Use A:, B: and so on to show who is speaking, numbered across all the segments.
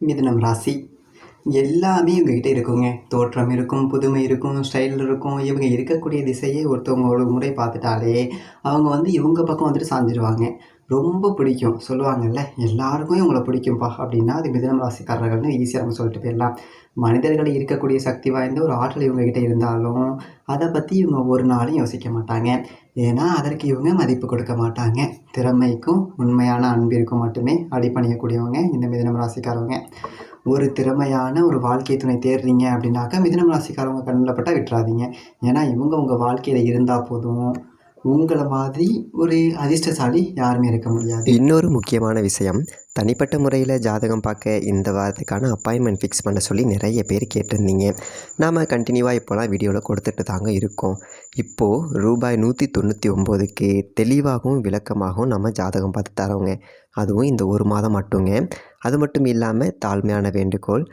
A: மிதுனம் ராசி. எல்லாமே இவங்ககிட்ட இருக்குங்க. தோற்றம் இருக்கும் புதுமை இருக்கும் ஸ்டைல் இருக்கும். இவங்க இருக்கக்கூடிய திசையை ஒருத்தவங்க ஒரு முறை பார்த்துட்டாலே அவங்க வந்து இவங்க பக்கம் வந்துட்டு சாஞ்சிருவாங்க. ரொம்ப பிடிக்கும். சொல்லுவாங்கல்ல எல்லாருக்கும் இவங்களை பிடிக்கும்ப்பா அப்படின்னா அது மிதனம் ராசிக்காரர்கள்னு ஈஸியாக நம்ம சொல்லிட்டு போயிடலாம். மனிதர்கள் இருக்கக்கூடிய சக்தி வாய்ந்த ஒரு ஆற்றல் இவங்ககிட்ட இருந்தாலும் அதை பற்றி இவங்க ஒரு நாளும் யோசிக்க மாட்டாங்க. ஏன்னா அதற்கு இவங்க மதிப்பு கொடுக்க மாட்டாங்க. திறமைக்கும் உண்மையான அன்பிற்கும் மட்டுமே அடிப்பணியக்கூடியவங்க இந்த மிதனம் ராசிக்காரவங்க. ஒரு திறமையான ஒரு வாழ்க்கை துணை தேடுறீங்க அப்படின்னாக்கா மிதனம் ராசிக்காரவங்க கண்ணில் பட்டால் விட்டுறாதீங்க. ஏன்னா இவங்க உங்கள் வாழ்க்கையில் இருந்தால் போதும். உங்களை மாதிரி ஒரு அதிர்ஷ்டசாலி யாருமே இருக்க முடியாது.
B: இன்னொரு முக்கியமான விஷயம் தனிப்பட்ட முறையில் ஜாதகம் பார்க்க இந்த வாரத்துக்கான அப்பாயின்மெண்ட் ஃபிக்ஸ் பண்ண சொல்லி நிறைய பேர் கேட்டிருந்தீங்க. நாம் கண்டினியூவாக இப்போலாம் வீடியோவில் கொடுத்துட்டு தாங்க இருக்கோம். இப்போது ரூபாய் நூற்றி தொண்ணூற்றி ஒம்போதுக்கு தெளிவாகவும் விளக்கமாகவும் நம்ம ஜாதகம் பார்த்து தரோங்க. அதுவும் இந்த ஒரு மாதம் மட்டுங்க. அது மட்டும் இல்லாமல் தாழ்மையான வேண்டுகோள்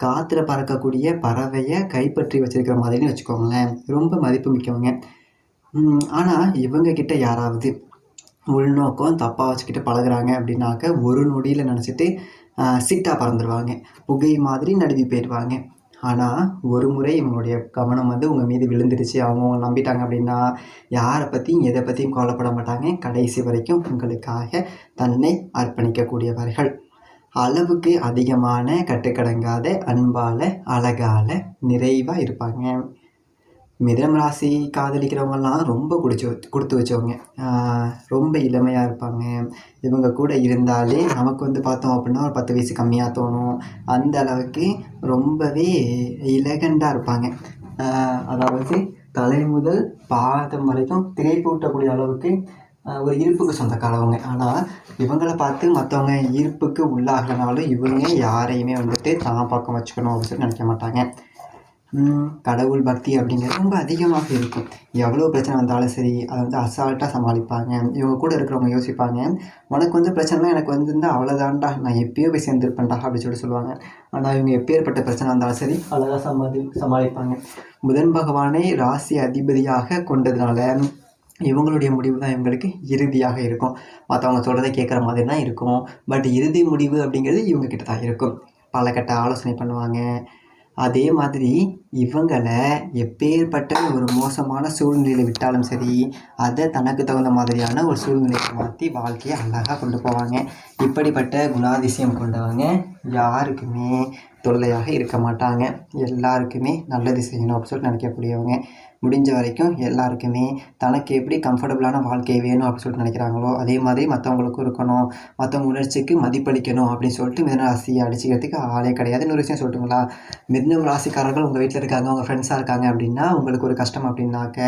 A: காற்றுல பறக்கக்கூடிய பறவையை கைப்பற்றி வச்சிருக்கிற மாதிரின்னு வச்சுக்கோங்களேன். ரொம்ப மதிப்பு மிக்கவங்க. ஆனால் இவங்க கிட்ட யாராவது உள்நோக்கம் தப்பாக வச்சுக்கிட்டு பழகுறாங்க அப்படின்னாக்க ஒரு நொடியில் நினச்சிட்டு சிட்டாக பறந்துடுவாங்க புகை மாதிரி நடுவி போயிடுவாங்க ஆனால் ஒரு முறை இவங்களுடைய கவனம் வந்து உங்கள் மீது விழுந்துருச்சு அவங்க நம்பிட்டாங்க அப்படின்னா யாரை பற்றியும் எதை பற்றியும் கவலைப்பட மாட்டாங்க. கடைசி வரைக்கும் உங்களுக்காக தன்னை அர்ப்பணிக்கக்கூடியவர்கள். அளவுக்கு அதிகமான கட்டுக்கடங்காத அன்பால் அழகால் நிறைவாக இருப்பாங்க. மிதனம் ராசி காதலிக்கிறவங்கலாம் ரொம்ப பிடிச்சி கொடுத்து வச்சவங்க. ரொம்ப இளமையாக இருப்பாங்க. இவங்க கூட இருந்தாலே நமக்கு வந்து பார்த்தோம் அப்படின்னா ஒரு பத்து வயசு கம்மியாக தோணும். அந்த அளவுக்கு ரொம்பவே இலகண்டாக இருப்பாங்க. அதாவது தலை முதல் பாதம் வரைக்கும் திரைப்பூட்டக்கூடிய அளவுக்கு ஒரு ஈர்ப்புக்கு சொந்தக்காரவங்க. ஆனால் இவங்களை பார்த்து மற்றவங்க ஈர்ப்புக்கு உள்ளாகனாலும் இவங்க யாரையுமே வந்துட்டு தான் பக்கம் வச்சுக்கணும் அப்படின்னு சொல்லி நினைக்க மாட்டாங்க. கடவுள் பக்தி அப்படிங்கிறது ரொம்ப அதிகமாக இருக்கும். எவ்வளோ பிரச்சனை வந்தாலும் சரி அதை வந்து அசால்ட்டாக சமாளிப்பாங்க. இவங்க கூட இருக்கிறவங்க யோசிப்பாங்க உனக்கு வந்து பிரச்சனைலாம் எனக்கு வந்து இருந்தால் அவ்வளோதான்டா நான் எப்பயோ போய் சேர்ந்துருப்பேன்டா அப்படின்னு சொல்லி சொல்லுவாங்க. ஆனால் இவங்க எப்பேற்பட்ட பிரச்சனை வந்தாலும் சரி அழகாக சமாளி சமாளிப்பாங்க. புதன் பகவானை ராசி அதிபதியாக கொண்டதுனால இவங்களுடைய முடிவு தான் இவங்களுக்கு இறுதியாக இருக்கும். மற்றவங்க சொல்கிறத கேட்குற மாதிரி தான் இருக்கும். பட் இறுதி முடிவு அப்படிங்கிறது இவங்கக்கிட்ட தான் இருக்கும். பல கட்ட ஆலோசனை பண்ணுவாங்க. அதே மாதிரி இவங்களை எப்பேற்பட்ட ஒரு மோசமான சூழ்நிலையில் விட்டாலும் சரி அதை தனக்கு தகுந்த மாதிரியான ஒரு சூழ்நிலையை மாற்றி வாழ்க்கையை அழகாக கொண்டு போவாங்க. இப்படிப்பட்ட குணாதிசயம் கொண்டவங்க யாருக்குமே தொல்லையாக இருக்க மாட்டாங்க. எல்லாருக்குமே நல்லது செய்யணும் அப்படின்னு சொல்லிட்டு நினைக்கக்கூடியவங்க. முடிஞ்ச வரைக்கும் எல்லாருக்குமே தனக்கு எப்படி கம்ஃபர்டபுளான வாழ்க்கை வேணும் அப்படின்னு சொல்லிட்டு நினைக்கிறாங்களோ அதே மாதிரி மற்றவங்களுக்கும் இருக்கணும். மற்றவங்க உணர்ச்சிக்கு மதிப்பளிக்கணும் அப்படின்னு சொல்லிட்டு மிதன ராசியை அடிச்சுக்கிறதுக்கு ஆளே கிடையாது. இன்னொரு விஷயம் சொல்லிட்டுங்களா? மிதனம் ராசிக்காரர்கள் உங்கள் வீட்டில் இருக்காங்க உங்கள் ஃப்ரெண்ட்ஸாக இருக்காங்க அப்படின்னா உங்களுக்கு ஒரு கஷ்டம் அப்படின்னாக்க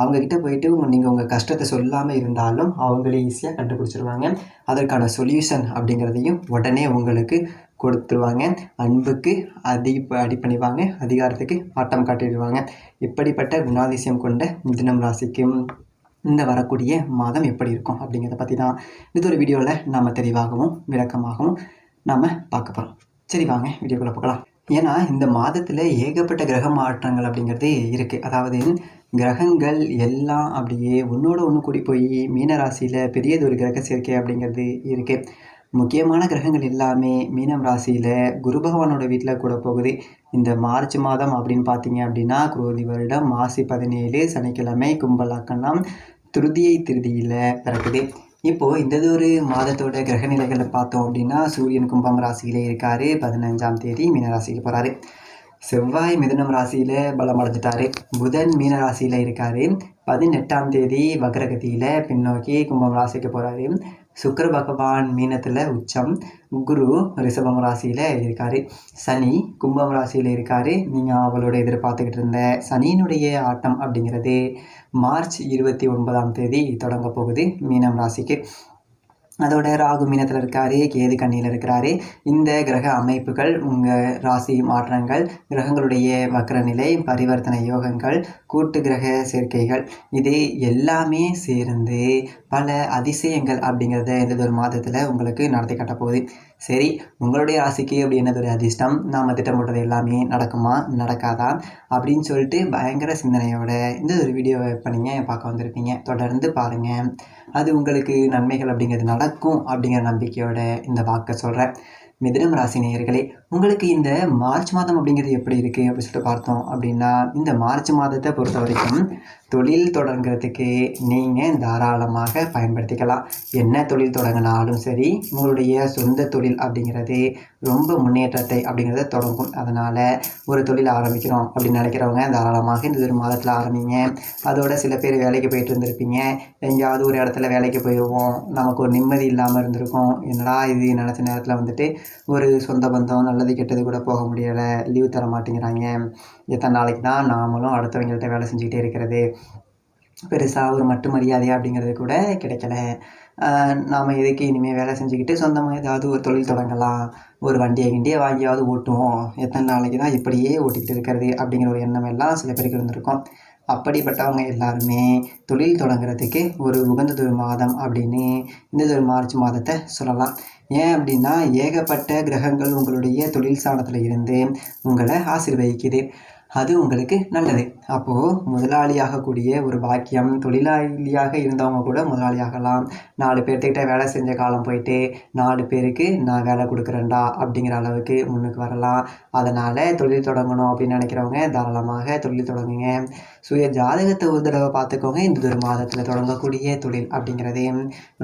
A: அவங்கக்கிட்ட போயிட்டு உங்கள் நீங்கள் உங்கள் கஷ்டத்தை சொல்லாமல் இருந்தாலும் அவங்களே ஈஸியாக கண்டுபிடிச்சிருவாங்க. அதற்கான சொல்யூஷன் அப்படிங்கிறதையும் உடனே உங்களுக்கு கொடுத்துருவாங்க. அன்புக்கு அடி அடிப்பணிவாங்க அதிகாரத்துக்கு ஆட்டம் காட்டிடுவாங்க. இப்படிப்பட்ட குணாதிசயம் கொண்ட மிதுனம் ராசிக்கும் இந்த வரக்கூடிய மாதம் எப்படி இருக்கும் அப்படிங்கிறத பற்றி தான் இது ஒரு வீடியோவில் நாம் தெளிவாகவும் விளக்கமாகவும் நாம் பார்க்க போகிறோம் சரி வாங்க வீடியோக்குள்ளே பார்க்கலாம் ஏன்னா இந்த மாதத்தில் ஏகப்பட்ட கிரக மாற்றங்கள் அப்படிங்கிறது இருக்குது அதாவது கிரகங்கள் எல்லாம் அப்படியே ஒன்றோட ஒன்று கூடி போய் மீன ராசியில் பெரியதொரு கிரக சேர்க்கை அப்படிங்கிறது இருக்குது முக்கியமான கிரகங்கள் எல்லாமே மீனம் ராசியில் குரு பகவானோட வீட்டில் கூட போகுது. இந்த மார்ச் மாதம் அப்படின்னு பார்த்தீங்க அப்படின்னா குரோதி வருடம் மாசி பதினேழு சனிக்கிழமை கும்பலாக்கணம் திருதியை திருதியில் பிறக்குது. இப்போது இந்த ஒரு மாதத்தோட கிரக நிலைகளை பார்த்தோம் அப்படின்னா சூரியன் கும்பம் ராசியிலே இருக்கார். பதினஞ்சாம் தேதி மீனராசிக்கு போகிறாரு செவ்வாய் மிதுனம் ராசியில் பலம் அடைஞ்சிட்டாரு. புதன் மீன ராசியில் பதினெட்டாம் தேதி வக்ரகதியில் பின்னோக்கி கும்பம் ராசிக்கு போகிறாரு சுக்கர பகவான் மீனத்தில் உச்சம். குரு ரிஷபம் ராசியில் இருக்கார். சனி கும்பம் ராசியில் இருக்கார். நீங்கள் அவளோட எதிர்பார்த்துக்கிட்டு இருந்த சனியினுடைய ஆட்டம் அப்படிங்கிறது மார்ச் இருபத்தி ஒன்பதாம் தேதி தொடங்க போகுது மீனம் ராசிக்கு. அதோட ராகு மீனத்தில் இருக்காரு கேது கண்ணியில் இருக்கிறாரு. இந்த கிரக அமைப்புகள் உங்கள் ராசி மாற்றங்கள் கிரகங்களுடைய வக்ரநிலை பரிவர்த்தனை யோகங்கள் கூட்டு கிரக சேர்க்கைகள் இது எல்லாமே சேர்ந்து பல அதிசயங்கள் அப்படிங்கிறத இந்த ஒரு மாதத்தில் உங்களுக்கு நடத்தி காட்ட போகுது சரி உங்களுடைய ராசிக்கு அப்படி என்னது ஒரு அதிர்ஷ்டம் நாம் திட்டமிட்டது எல்லாமே நடக்குமா நடக்காதா அப்படின்னு சொல்லிட்டு பயங்கர சிந்தனையோட இந்த ஒரு வீடியோவை இப்போ நீங்கள் பார்க்க வந்திருப்பீங்க. தொடர்ந்து பாருங்கள் அது உங்களுக்கு நன்மைகள் அப்படிங்கிறது நடக்கும் அப்படிங்கிற நம்பிக்கையோட இந்த வாக்கை சொல்கிறேன் மிதுனம் ராசி நேயர்களே உங்களுக்கு இந்த மார்ச் மாதம் அப்படிங்கிறது எப்படி இருக்குது அப்படின்னு சொல்லிட்டு பார்த்தோம் அப்படின்னா இந்த மார்ச் மாதத்தை பொறுத்த வரைக்கும் தொழில் தொடங்குறதுக்கு நீங்கள் தாராளமாக பயன்படுத்திக்கலாம். என்ன தொழில் தொடங்கினாலும் சரி உங்களுடைய சொந்த தொழில் அப்படிங்கிறது ரொம்ப முன்னேற்றத்தை அப்படிங்கிறத தொடங்கும். அதனால் ஒரு தொழில் ஆரம்பிக்கிறோம் அப்படின்னு நினைக்கிறவங்க தாராளமாக இந்த ஒரு மாதத்தில் ஆரம்பிங்க. அதோட சில பேர் வேலைக்கு போயிட்டு இருந்திருப்பீங்க எங்கேயாவது ஒரு இடத்துல வேலைக்கு போயிடுவோம் நமக்கு ஒரு நிம்மதி இல்லாமல் இருந்திருக்கும். என்னடா இது நினச்ச நேரத்தில் வந்துட்டு ஒரு சொந்த பந்தம் நல்லது கெட்டது கூட போக முடியலை. லீவ் தர மாட்டேங்கிறாங்க. எத்தனை நாளைக்கு தான் நாமளும் அடுத்தவங்கள்ட்ட வேலை செஞ்சுக்கிட்டே இருக்கிறது? பெருசாக ஒரு மட்டு மரியாதையாக அப்படிங்கிறது கூட கிடைக்கல. நாம் எதுக்கு இனிமேல் வேலை செஞ்சுக்கிட்டு சொந்தமாக ஏதாவது ஒரு தொழில் தொடங்கலாம். ஒரு வண்டியை கிண்டியை வாங்கியாவது ஓட்டுவோம். எத்தனை நாளைக்கு தான் இப்படியே ஓட்டிகிட்டு இருக்கிறது அப்படிங்கிற ஒரு எண்ணம் எல்லாம் சில பேருக்கு இருந்திருக்கும். அப்படிப்பட்டவங்க எல்லாருமே தொழில் தொடங்குறதுக்கு ஒரு உகந்ததொரு மாதம் அப்படின்னு இந்த ஒரு மார்ச் மாதத்தை சொல்லலாம். ஏன் அப்படின்னா ஏகப்பட்ட கிரகங்கள் உங்களுடைய தொழில் சாணத்தில் இருந்து உங்களை ஆசிர்வதிக்குது. அது உங்களுக்கு நல்லது. அப்போது முதலாளியாகக்கூடிய ஒரு பாக்கியம் தொழிலாளியாக இருந்தவங்க கூட முதலாளியாகலாம். நாலு பேர்த்துக்கிட்ட வேலை செஞ்ச காலம் போயிட்டு நாலு பேருக்கு நான் வேலை கொடுக்குறேன்டா அப்படிங்கிற அளவுக்கு முன்னுக்கு வரலாம். அதனால் தொழில் தொடங்கணும் அப்படின்னு நினைக்கிறவங்க தாராளமாக தொழில் தொடங்குங்க. சுய ஜாதகத்தை ஒரு தடவை பார்த்துக்கோங்க. இந்த ஒரு மாதத்தில் தொடங்கக்கூடிய தொழில் அப்படிங்கிறதே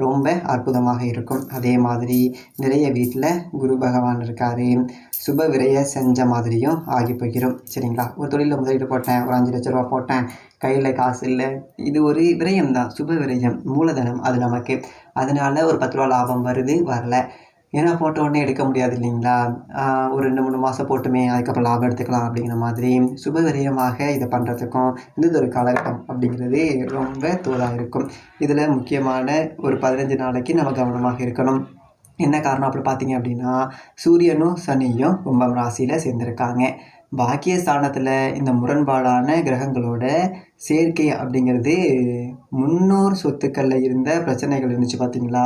A: ரொம்ப அற்புதமாக இருக்கும். அதே மாதிரி நிறைய வீட்டில் குரு பகவான் இருக்கார். சுப விரைய செஞ்ச மாதிரியும் ஆகி போய்க்கிறோம் சரிங்களா? ஒரு தொழிலில் முதலீடு போட்டேன் ஒரு அஞ்சு லட்ச ரூபா போட்டேன். கையில் காசு இல்லை. இது ஒரு விரயம் தான் சுப விரயம் மூலதனம் அது நமக்கு. அதனால் ஒரு பத்து ரூபா லாபம் வருது வரல. ஏன்னா போட்ட உடனே எடுக்க முடியாது இல்லைங்களா? ஒரு ரெண்டு மூணு மாதம் போட்டுமே அதுக்கப்புறம் லாபம் எடுத்துக்கலாம் அப்படிங்கிற மாதிரி. சுப விரயமாக இதை பண்ணுறதுக்கும் இந்த ஒரு காலகட்டம் அப்படிங்கிறது ரொம்ப தூதாக இருக்கும். இதில் முக்கியமான ஒரு பதினஞ்சு நாளைக்கு நம்ம கவனமாக இருக்கணும். என்ன காரணம் அப்படி பார்த்தீங்க அப்படின்னா சூரியனும் சனியும் கும்பம் ராசியில் சேர்ந்துருக்காங்க. பாக்கிய ஸ்தானத்தில் இந்த முரண்பாடான கிரகங்களோட சேர்க்கை அப்படிங்கிறது முன்னோர் சொத்துக்களில் இருந்த பிரச்சனைகள் இருந்துச்சு பார்த்தீங்களா?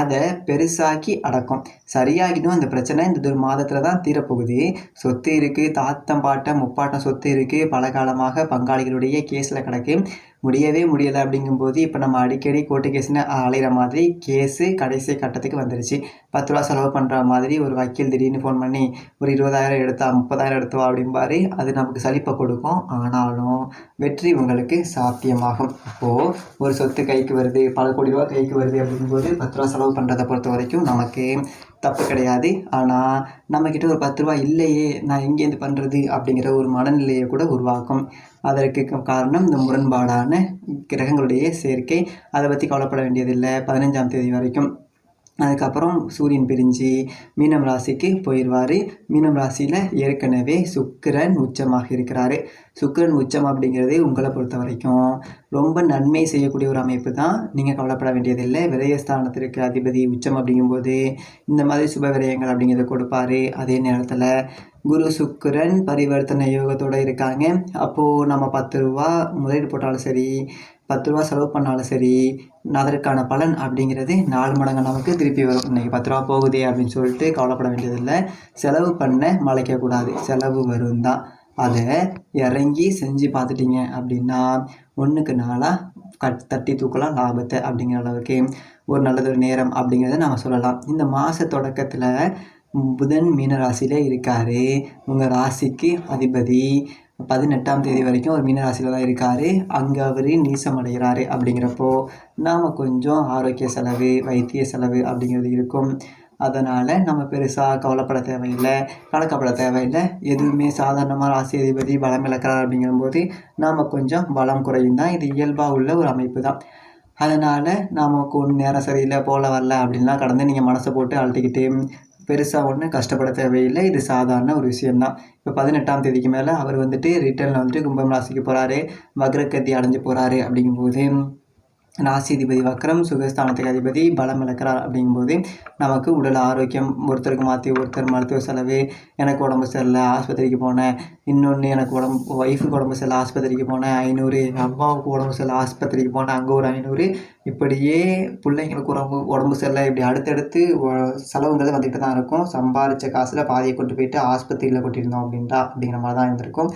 A: அதை பெருசாக்கி அடக்கும். சரியாகிடும் அந்த பிரச்சனை. இந்த ஒரு மாதத்தில் தான் தீரப்போகுது. சொத்து இருக்குது தாத்தம் பாட்டம் முப்பாட்டம் சொத்து இருக்குது பல காலமாக பங்காளிகளுடைய கேஸில் கிடக்கு. முடியவே முடியலை அப்படிங்கும்போது இப்போ நம்ம அடிக்கடி கோர்ட்டு கேஸ்னு அலைகிற மாதிரி கேஸு கடைசி கட்டத்துக்கு வந்துருச்சு. பத்து ரூபா செலவு பண்ணுற மாதிரி ஒரு வக்கீல் திடீர்னு ஃபோன் பண்ணி ஒரு இருபதாயிரம் எடுத்தா முப்பதாயிரம் எடுத்துவா அப்படிம்பாரு. அது நமக்கு சலிப்பை கொடுக்கும். ஆனாலும் வெற்றி உங்களுக்கு சாத்தியமாகும். இப்போது ஒரு சொத்து கைக்கு வருது பல கோடி ரூபா கைக்கு வருது அப்படிங்கும்போது பத்து ரூபா செலவு பண்ணுறதை பொறுத்த வரைக்கும் நமக்கு தப்பு கிடையாது. ஆனால் நம்மக்கிட்ட ஒரு பத்து ரூபா இல்லையே நான் எங்கேருந்து பண்ணுறது அப்படிங்கிற ஒரு மனநிலையை கூட உருவாக்கும். அதற்கு காரணம் இந்த முரண்பாடான கிரகங்களுடைய சேர்க்கை. அதை பற்றி கவலைப்பட வேண்டியதில்லை. பதினஞ்சாம் தேதி வரைக்கும். அதுக்கப்புறம் சூரியன் பிரிஞ்சு மீனம் ராசிக்கு போயிடுவார் மீனம் ராசியில் ஏற்கனவே சுக்கிரன் உச்சமாக இருக்கிறாரு. சுக்கிரன் உச்சம் அப்படிங்கிறது உங்களை பொறுத்த வரைக்கும் ரொம்ப நன்மை செய்யக்கூடிய ஒரு அமைப்பு தான். நீங்கள் கவலைப்பட வேண்டியதில்லை. விரயஸ்தானத்திற்கு அதிபதி உச்சம் அப்படிங்கும்போது இந்த மாதிரி சுப விரயங்கள் அப்படிங்கிறத கொடுப்பாரு. அதே நேரத்தில் குரு சுக்கிரன் பரிவர்த்தனை யோகத்தோடு இருக்காங்க. அப்போது நம்ம பத்து ரூபா முதலீடு போட்டாலும் சரி பத்து ரூபா செலவு பண்ணாலும் சரி அதற்கான பலன் அப்படிங்கிறது நாலு மடங்கு நமக்கு திருப்பி வரும். இன்றைக்கி பத்து ரூபா போகுதே அப்படின்னு சொல்லிட்டு கவலைப்பட வேண்டியதில்லை. செலவு பண்ண மலைக்கக்கூடாது செலவு வரும் தான் அதை இறங்கி செஞ்சு பார்த்துட்டீங்க அப்படின்னா ஒன்றுக்கு நாளாக கட் தட்டி தூக்கலாம் லாபத்தை அப்படிங்கிற அளவுக்கு ஒரு நல்லதொரு நேரம் அப்படிங்கிறத நம்ம சொல்லலாம். இந்த மாத தொடக்கத்தில் புதன் மீன ராசியிலே இருக்கார். உங்கள் ராசிக்கு அதிபதி பதினெட்டாம் தேதி வரைக்கும் ஒரு மீனராசியில் தான் இருக்கார். அங்கே அவர் நீசமடைகிறார் அப்படிங்கிறப்போ நாம் கொஞ்சம் ஆரோக்கிய செலவு வைத்திய செலவு அப்படிங்கிறது இருக்கும். அதனால் நம்ம பெருசாக கவலைப்பட தேவையில்லை கலக்கப்பட தேவையில்லை. எதுவுமே சாதாரணமாக ராசி அதிபதி பலம் இழக்கிறார் அப்படிங்கும்போது நாம் கொஞ்சம் பலம் குறையும் தான். இது இயல்பாக உள்ள ஒரு அமைப்பு தான். அதனால் நமக்கு ஒன்று நேரம் சரியில்லை போல வரல அப்படின்லாம் கடந்து நீங்கள் மனசை போட்டு அழுத்திக்கிட்டு பெருசாக ஒன்றும் கஷ்டப்பட தேவையில்லை. இது சாதாரண ஒரு விஷயம்தான். இப்போ பதினெட்டாம் தேதிக்கு மேலே அவர் வந்துட்டு ரிட்டர்னில் வந்துட்டு கும்பம் ராசிக்கு போகிறாரு வக்ரகத்தி அடைஞ்சு போகிறாரு அப்படிங்கும்போது ராசிதிபதி வக்ரம் சுகஸ்தானத்துக்கு அதிபதி பலம் இழக்கிறார் அப்படிங்கும்போது நமக்கு உடல் ஆரோக்கியம் ஒருத்தருக்கு மாற்றி ஒருத்தர் மருத்துவ செலவு எனக்கு உடம்பு சரியில்லை ஆஸ்பத்திரிக்கு போனேன். இன்னொன்று எனக்கு உடம்பு ஒய்ஃபுக்கு உடம்பு சரியில்லை ஆஸ்பத்திரிக்கு போனேன். ஐநூறு எங்கள் அம்மாவுக்கு உடம்பு சரியில்லை ஆஸ்பத்திரிக்கு போனேன். அங்கே ஒரு ஐநூறு. இப்படியே பிள்ளைங்களுக்கு உடம்பு உடம்பு சரியில்லை. இப்படி அடுத்தடுத்து செலவுங்கிறது வந்துக்கிட்டு தான் இருக்கும். சம்பாரித்த காசில் பாதியை கொண்டு போயிட்டு ஆஸ்பத்திரியில் கொட்டியிருந்தோம் அப்படின்றா அப்படிங்கிற மாதிரி தான் இருந்திருக்கும்.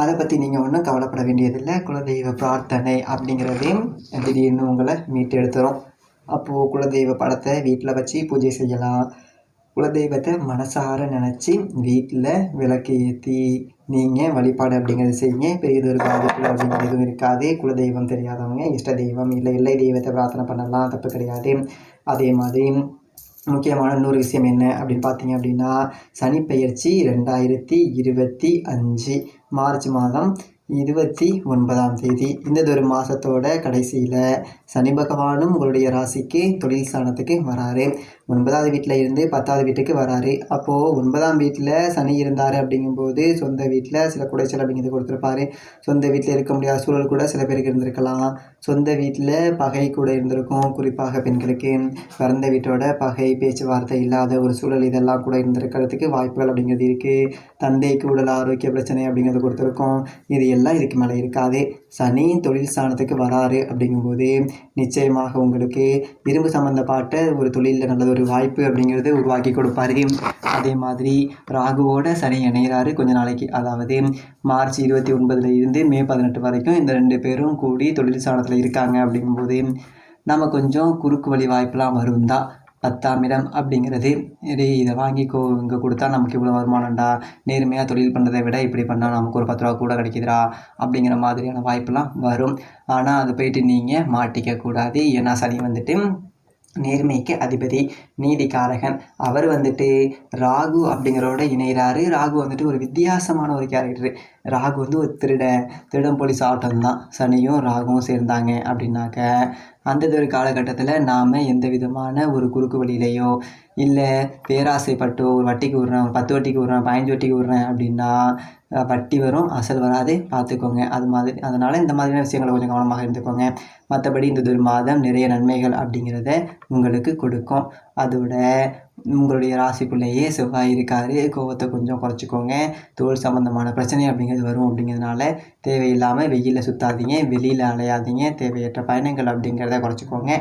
A: அதை பற்றி நீங்கள் ஒன்றும் கவலைப்பட வேண்டியதில்லை. குலதெய்வ பிரார்த்தனை அப்படிங்கிறதையும் திடீர்னு உங்களை மீட்டு எடுத்துரும். அப்போது குலதெய்வ படத்தை வீட்டில் வச்சு பூஜை செய்யலாம். குலதெய்வத்தை மனசார நினச்சி வீட்டில் விளக்கு ஏற்றி நீங்கள் வழிபாடு அப்படிங்கிறது செய்யுங்க. பெரியதொரு பாதிப்பு அப்படிங்கிறது எதுவும் இருக்காது. குலதெய்வம் தெரியாதவங்க இஷ்ட தெய்வம் இல்லை இல்லை தெய்வத்தை பிரார்த்தனை பண்ணலாம். தப்பு கிடையாது. அதே மாதிரி முக்கியமான இன்னொரு விஷயம் என்ன அப்படின்னு பார்த்தீங்க அப்படின்னா சனிப்பெயர்ச்சி ரெண்டாயிரத்தி இருபத்தி அஞ்சு மார்ச் மாதம் இருபத்தி ஒன்பதாம் தேதி. இந்த ஒரு மாதத்தோட கடைசியில் சனி பகவானும் உங்களுடைய ராசிக்கு தொழில் ஸ்தானத்துக்கு வராரு. ஒன்பதாவது வீட்டில் இருந்து பத்தாவது வீட்டுக்கு வராரு. அப்போது ஒன்பதாம் வீட்டில் சனி இருந்தார் அப்படிங்கும்போது சொந்த வீட்டில் சில குடைச்சல் அப்படிங்கிறது கொடுத்துருப்பாரு. சொந்த வீட்டில் இருக்க முடியாத சூழல் கூட சில பேருக்கு இருந்திருக்கலாம். சொந்த வீட்டில் பகை கூட இருந்திருக்கும். குறிப்பாக பெண்களுக்கு பிறந்த வீட்டோட பகை பேச்சுவார்த்தை இல்லாத ஒரு சூழல் இதெல்லாம் கூட இருந்திருக்கிறதுக்கு வாய்ப்புகள் அப்படிங்கிறது இருக்குது தந்தைக்கு உடல் ஆரோக்கிய பிரச்சனை அப்படிங்கிறது கொடுத்துருக்கோம். இது எல்லாம் இதுக்கு மேலே இருக்காது. சனியின் தொழில் ஸ்தானத்துக்கு வராரு அப்படிங்கும்போது நிச்சயமாக உங்களுக்கு இரும்பு சம்மந்தப்பட்ட ஒரு தொழிலில் நல்ல ஒரு வாய்ப்பு அப்படிங்கிறது உருவாக்கி கொடுப்பாரு. அதே மாதிரி ராகுவோட சனி இணைகிறாரு கொஞ்ச நாளைக்கு. அதாவது மார்ச் இருபத்தி ஒன்பதுல இருந்து மே பதினெட்டு வரைக்கும் இந்த ரெண்டு பேரும் கூடி தொழில் ஸ்தானத்தில் இருக்காங்க அப்படிங்கும்போது நம்ம கொஞ்சம் குறுக்கு வழி வாய்ப்பெலாம் வரும் தான் பத்தாம் இடம் அப்படிங்கிறது சரி இதை வாங்கிக்கோ இங்கே கொடுத்தா நமக்கு இவ்வளோ வருமானம்டா நேர்மையாக தொழில் பண்ணுறதை விட இப்படி பண்ணால் நமக்கு ஒரு பத்து ரூபா கூட கிடைக்குதுடா அப்படிங்கிற மாதிரியான வாய்ப்பெல்லாம் வரும். ஆனால் அது போயிட்டு நீங்கள் மாட்டிக்க கூடாது ஏன்னா சனி வந்துட்டு நேர்மைக்கு அதிபதி நீதிக்காரகன். அவர் வந்துட்டு ராகு அப்படிங்கிறவோட இணைகிறாரு ராகு வந்துட்டு ஒரு வித்தியாசமான ஒரு கேரக்டர் ராகு வந்து ஒரு திருட திருடன் போலீஸ் ஆட்டம் தான். சனியும் ராகுவும் சேர்ந்தாங்க அப்படின்னாக்க அந்த ஒரு காலகட்டத்தில் நாம் எந்த விதமான ஒரு குறுக்கு வழியிலையோ இல்லை பேராசைப்பட்டோ ஒரு வட்டிக்கு விடுறேன் ஒரு பத்து வட்டிக்கு விடுறேன் பதினஞ்சு வட்டிக்கு விடுறேன் அப்படின்னா வட்டி வரும் அசல் வராது பார்த்துக்கோங்க. அது மாதிரி அதனால் இந்த மாதிரியான விஷயங்களை கொஞ்சம் கவனமாக இருந்துக்கோங்க. மற்றபடி இந்த ஒரு மாதம் நிறைய நன்மைகள் அப்படிங்கிறத உங்களுக்கு கொடுக்கும். அதோட உங்களுடைய ராசிக்குள்ளேயே செவ்வாய் இருக்காரு கோவத்தை கொஞ்சம் குறைச்சிக்கோங்க. தோல் சம்மந்தமான பிரச்சனை அப்படிங்கிறது வரும் அப்படிங்கிறதுனால தேவையில்லாமல் வெயிலில் சுற்றாதீங்க வெளியில் அலையாதீங்க. தேவையற்ற பயணங்கள் அப்படிங்கிறத குறைச்சிக்கோங்க.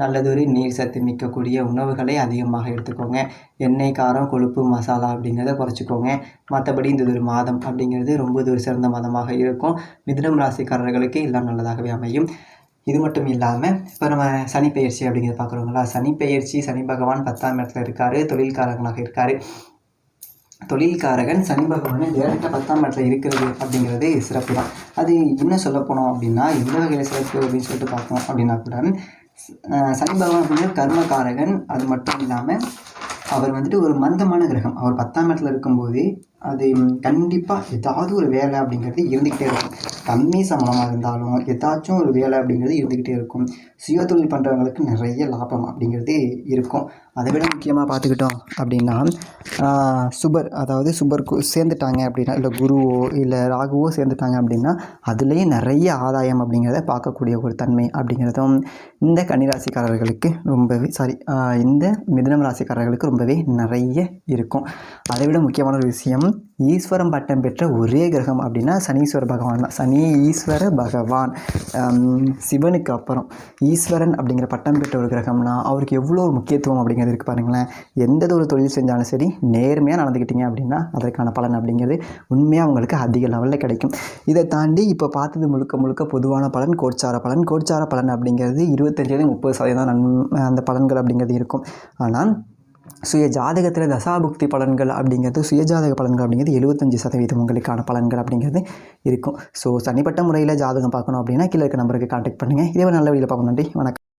A: நல்லதொரு நீர் சத்து மிக்கக்கூடிய உணவுகளை அதிகமாக எடுத்துக்கோங்க. எண்ணெய் காரம் கொழுப்பு மசாலா அப்படிங்கிறத குறைச்சிக்கோங்க. மற்றபடி இந்த ஒரு மாதம் அப்படிங்கிறது ரொம்ப ஒரு சிறந்த மாதமாக இருக்கும். மிதுனம் ராசிக்காரர்களுக்கு எல்லாம் நல்லதாகவே அமையும். இது மட்டும் இல்லாமல் இப்போ நம்ம சனி பெயர்ச்சி அப்படிங்கிறத பார்க்குறோங்களா சனி பெயர்ச்சி சனி பகவான் பத்தாம் இடத்துல இருக்கார் தொழில்காரங்களாக இருக்கார். தொழில்காரகன் சனி பகவான் டேரெக்டாக பத்தாம் இடத்துல இருக்கிறது அப்படிங்கிறது சிறப்பு தான். அது இன்னும் சொல்ல போனோம் அப்படின்னா எந்த வகையில் சிறப்பு அப்படின்னு சொல்லிட்டு பார்த்தோம் அப்படின்னா கூட சனி பகவான் அப்படின்னா கர்மகாரகன் அது மட்டும் இல்லாமல் அவர் வந்துட்டு ஒரு மந்தமான கிரகம். அவர் பத்தாம் இடத்துல இருக்கும்போது அது கண்டிப்பாக ஏதாவது ஒரு வேலை அப்படிங்கிறது இருந்துக்கிட்டே இருக்கும். கம்மி சம்பளமாக இருந்தாலும் ஏதாச்சும் ஒரு வேலை அப்படிங்கிறது இருந்துக்கிட்டே இருக்கும். சுய தொழில் பண்ணுறவங்களுக்கு நிறைய லாபம் அப்படிங்கிறது இருக்கும். அதை விட முக்கியமாக பார்த்துக்கிட்டோம் அப்படின்னா சுபர் அதாவது சுபர் சேர்ந்துட்டாங்க அப்படின்னா இல்லை குருவோ இல்லை ராகுவோ சேர்ந்துட்டாங்க அப்படின்னா அதுலேயே நிறைய ஆதாயம் அப்படிங்கிறத பார்க்கக்கூடிய ஒரு தன்மை அப்படிங்கிறதும் இந்த கன்னிராசிக்காரர்களுக்கு ரொம்பவே சாரி இந்த மிதனம் ராசிக்காரர்களுக்கு ரொம்பவே நிறைய இருக்கும். அதை விட முக்கியமான ஒரு விஷயம் ஈஸ்வரம் பட்டம் பெற்ற ஒரே கிரகம் அப்படின்னா சனீஸ்வர பகவான் தான். சனி ஈஸ்வர பகவான் சிவனுக்கு அப்புறம் ஈஸ்வரன் அப்படிங்கிற பட்டம் பெற்ற ஒரு கிரகம்னா அவருக்கு எவ்வளோ ஒரு முக்கியத்துவம் அப்படிங்கிறது இருக்குது பாருங்களேன். எந்த ஒரு தொழில் செஞ்சாலும் சரி நேர்மையாக நடந்துக்கிட்டீங்க அப்படின்னா அதற்கான பலன் அப்படிங்கிறது உண்மையாக அவங்களுக்கு அதிக லெவலில் கிடைக்கும். இதை தாண்டி இப்போ பார்த்தது முழுக்க முழுக்க பொதுவான பலன் கோட்சார பலன். கோட்சார பலன் அப்படிங்கிறது இருபத்தஞ்சிலேருந்து முப்பது சதவீதம் நன் அந்த பலன்கள் அப்படிங்கிறது இருக்கும். ஆனால் சுய ஜாதகத்தில் தசாபுக்தி பலன்கள் அப்படிங்கிறது சுயஜாதக பலன்கள் அப்படிங்கிறது எழுபத்தஞ்சு சதவீதம் உங்களுக்கான பலன்கள் அப்படிங்கிறது இருக்கும். ஸோ தனிப்பட்ட முறையில் ஜாதகம் பார்க்கணும் அப்படின்னா கீழே இருக்க நம்பருக்கு கான்டாக்ட் பண்ணுங்கள் இதே நல்ல வழியில் பார்க்கணும் நன்றி. வணக்கம்.